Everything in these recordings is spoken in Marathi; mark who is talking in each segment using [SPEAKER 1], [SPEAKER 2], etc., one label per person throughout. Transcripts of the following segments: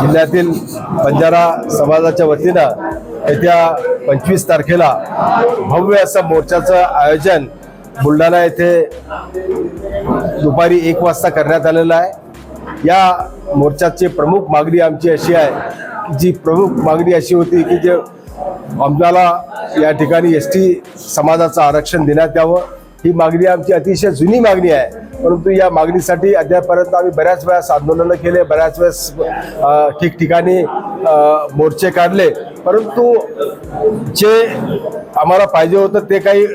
[SPEAKER 1] जिल्ह्यातील बंजारा समाजाच्या वतीनं येत्या पंचवीस तारखेला भव्य असं मोर्चाचं आयोजन बुलढाणा येथे दुपारी एक वाजता करण्यात आलेलं आहे. या मोर्चाची प्रमुख मागणी आमची अशी आहे जी प्रमुख मागणी अशी होती की जे आम्हाला या ठिकाणी एस टी समाजाचं आरक्षण देण्यात यावं. ही मागणी आमची अतिशय जुनी मागणी आहे. परंतु या मागणीसाठी अद्यापर्यंत आम्ही बऱ्याच वेळेस आंदोलनं केले बऱ्याच वेळेस ठिकठिकाणी मोर्चे काढले. परंतु जे आम्हाला पाहिजे होतं ते काही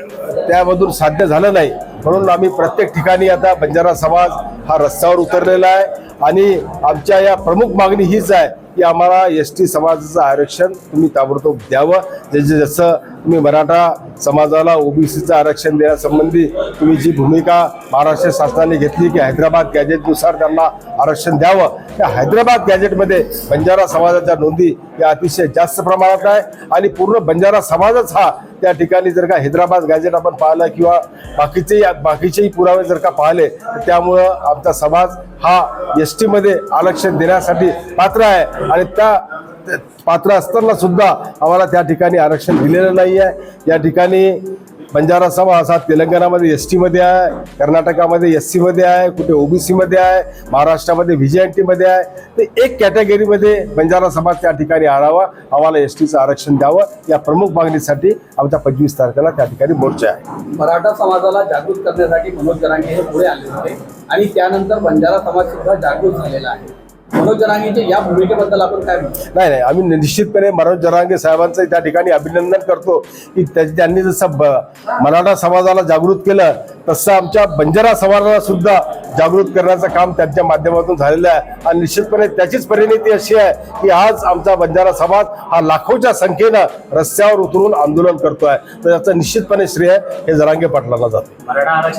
[SPEAKER 1] त्यामधून साध्य झालं नाही. म्हणून आम्ही प्रत्येक ठिकाणी आता बंजारा समाज हा रस्त्यावर उतरलेला आहे. आणि आमच्या या प्रमुख मागणी हीच आहे की आम्हाला एस टी समाजाचं आरक्षण तुम्ही ताबडतोब द्यावं. जसं जसं तुम्ही मराठा समाजाला ओबीसीचं आरक्षण देण्यासंबंधी तुम्ही जी भूमिका महाराष्ट्र शासनाने घेतली की हैदराबाद गॅजेटनुसार त्यांना आरक्षण द्यावं. त्या हैदराबाद गॅजेटमध्ये बंजारा समाजाच्या नोंदी या अतिशय जास्त प्रमाणात आहे आणि पूर्ण बंजारा समाजच हा त्या ठिकाणी जर का हैदराबाद गॅजेट आपण पाहिलं किंवा बाकीचेही बाकीचेही पुरावे जर का पाहिले तर त्यामुळं आमचा समाज हा एस टीमध्ये आरक्षण देण्यासाठी पात्र आहे. आणि त्या त्या पात्र असताना सुद्धा आम्हाला त्या ठिकाणी आरक्षण दिलेलं नाही आहे या ठिकाणी बंजारा समाज हा तेलंगणामध्ये एस टीमध्ये आहे कर्नाटकामध्ये एस सीमध्ये आहे कुठे ओबीसीमध्ये आहे महाराष्ट्रामध्ये व्ही एन टीमध्ये आहे. तर एक कॅटेगरीमध्ये बंजारा समाज त्या ठिकाणी आणावा आम्हाला एस टीचं आरक्षण द्यावं. या प्रमुख मागणीसाठी आमच्या पंचवीस तारखेला त्या ठिकाणी मोर्चा आहे.
[SPEAKER 2] मराठा समाजाला जागृत करण्यासाठी मनोज जरांगे हे पुढे आले होते आणि त्यानंतर बंजारा समाज सुद्धा जागृत झालेला आहे. मनोज जरांगेच्या या भूमिकेबद्दल आपण काय म्हणतो?
[SPEAKER 1] नाही नाही आम्ही निश्चितपणे मनोज जरांगे साहेबांचं त्या ठिकाणी अभिनंदन करतो की त्या- त्यांनी जसं मराठा समाजाला जागृत केलं तसं आमच्या बंजारा समाजाला सुद्धा जागृत करण्याचं काम त्यांच्या माध्यमातून झालेलं आहे. आणि निश्चितपणे त्याचीच परिणती अशी आहे की आज आमचा बंजारा समाज हा लाखोच्या संख्येनं रस्त्यावर उतरून आंदोलन करतोय. तर याचं निश्चितपणे श्रेय हे जरांगे पाटलांना जातं.